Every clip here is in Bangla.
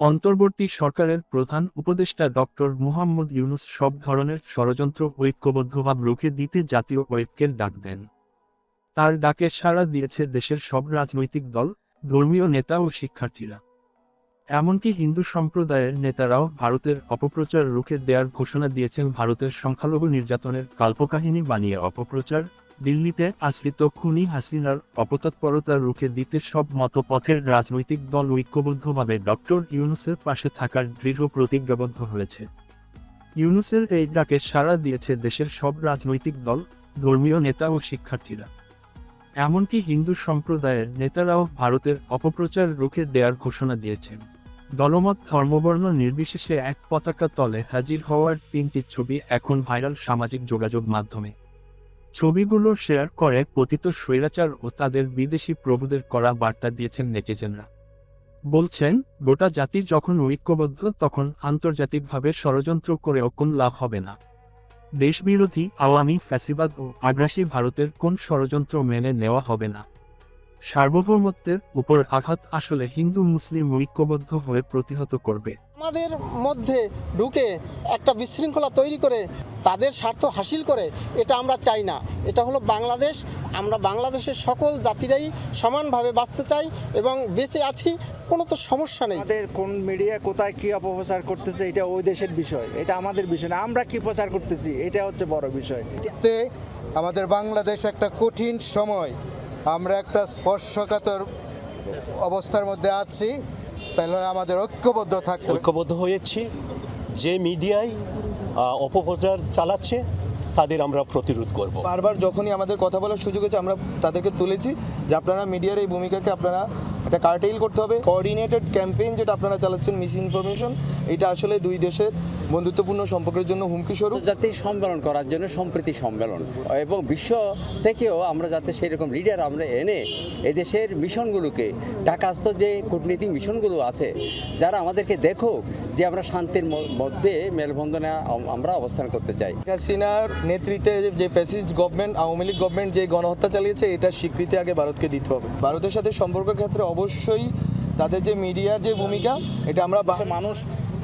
অন্তর্বর্তী সরকারের প্রধান উপদেষ্টা ডক্টর মুহাম্মদ ইউনুস সব ধরনের ষড়যন্ত্র ঐক্যবদ্ধভাব রুখে দিতে জাতীয় ঐক্যের ডাক দেন। তার ডাকে সাড়া দিয়েছে দেশের সব রাজনৈতিক দল, ধর্মীয় নেতা ও শিক্ষার্থীরা। এমনকি হিন্দু সম্প্রদায়ের নেতারাও ভারতের অপপ্রচার রুখে দেওয়ার ঘোষণা দিয়েছেন ভারতের সংখ্যালঘু নির্যাতনের কাল্পকাহিনী বানিয়ে অপপ্রচার দিল্লিতে আশ্রিত খুনি হাসিনার অপতৎপরতা রুখে দিতে সব মতপথের রাজনৈতিক দল ঐক্যবদ্ধভাবে ডক্টর ইউনুসের পাশে থাকার দৃঢ় প্রতিজ্ঞাবদ্ধ হয়েছে। ইউনুসের এই ডাকে সাড়া দিয়েছে দেশের সব রাজনৈতিক দল, ধর্মীয় নেতা ও শিক্ষার্থীরা। এমনকি হিন্দু সম্প্রদায়ের নেতারাও ভারতের অপপ্রচার রুখে দেওয়ার ঘোষণা দিয়েছেন দলমত ধর্মবর্ণ নির্বিশেষে এক পতাকা তলে হাজির হওয়ার তিনটি ছবি এখন ভাইরাল সামাজিক যোগাযোগ মাধ্যমে। ছবিগুলো শেয়ার করে পতিত স্বৈরাচার ও তাদের বিদেশি প্রভুদের করা বার্তা দিয়েছেন নেটিজেনরা। বলছেন, গোটা জাতি যখন ঐক্যবদ্ধ তখন আন্তর্জাতিকভাবে ষড়যন্ত্র করেও কোন লাভ হবে না। দেশবিরোধী আওয়ামী ফ্যাসিবাদ ও আগ্রাসী ভারতের কোন ষড়যন্ত্র মেনে নেওয়া হবে না। সার্বভৌমত্বের উপর আঘাত আসলে হিন্দু মুসলিম ঐক্যবদ্ধ হয়ে প্রতিহত করবে। আমাদের মধ্যে ঢুকে একটা বিশৃঙ্খলা তৈরি করে তাদের স্বার্থ হাসিল করে এটা আমরা চাই না। এটা হলো বাংলাদেশ। আমরা বাংলাদেশের সকল জাতিরাই সমানভাবে বাঁচতে চাই এবং বেঁচে আছি কোনো তো সমস্যা নেই। আমাদের কোন মিডিয়া কোথায় কি অপপ্রচার করতেছে এটা ওই দেশের বিষয়। এটা আমাদের বিষয় না আমরা কি প্রচার করতেছি এটা হচ্ছে বড় বিষয়। আমাদের বাংলাদেশ একটা কঠিন সময়। আমরা একটা স্পর্শকাতর অবস্থার মধ্যে আছি তাহলে আমাদের ঐক্যবদ্ধ থাকতে ঐক্যবদ্ধ হয়েছি। যে মিডিয়ায় অপপ্রচার চালাচ্ছে তাদের আমরা প্রতিরোধ করব। বারবার যখনই আমাদের কথা বলার সুযোগ হয়েছে আমরা তাদেরকে তুলেছি যে আপনারা মিডিয়ার এই ভূমিকাকে আপনারা একটা কার্টেইল করতে হবে। কোঅর্ডিনেটেড ক্যাম্পেইন যেটা আপনারা চালাচ্ছেন মিস ইনফরমেশন এটা আসলে দুই দেশের বন্ধুত্বপূর্ণ সম্পর্কের জন্য হুমকি স্বরূপ। আন্তর্জাতিক সম্মেলন করার জন্য সম্প্রীতি সম্মেলন। এবং বিশ্ব থেকেও আমরা যাতে সেরকম লিডার আমরা এনে এদেশের মিশনগুলোকে ঢাকাস্থ যে কূটনীতিক মিশনগুলো আছে যারা আমাদেরকে দেখুক যে আমরা শান্তির মধ্যে মেলবন্ধনে আমরা অবস্থান করতে চাই। হাসিনার নেতৃত্বে যে- যে fascist government Awami League government যে গণহত্যা চালিয়েছে এটার স্বীকৃতি আগে ভারতকে দিতে হবে। ভারতের সাথে সম্পর্কের ক্ষেত্রে অবশ্যই তাদের যে মিডিয়ার যে ভূমিকা এটা আমরা মানুষ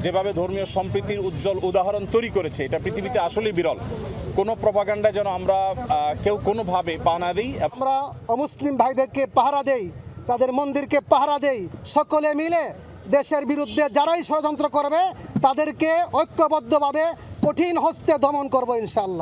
যেভাবে ধর্মীয় সম্প্রীতির উজ্জ্বল উদাহরণ তৈরি করেছে এটা পৃথিবীতে আসলেই বিরল। কোনো প্রপাগান্ডা যেন আমরা কেউ কোনোভাবে পা না দিই। আমরা অমুসলিম ভাইদেরকে পাহারা দেই তাদের মন্দিরকে পাহারা দেই সকলে মিলে দেশের বিরুদ্ধে যারাই ষড়যন্ত্র করবে তাদেরকে ঐক্যবদ্ধভাবে কঠিন হস্তে দমন করব ইনশাল্লাহ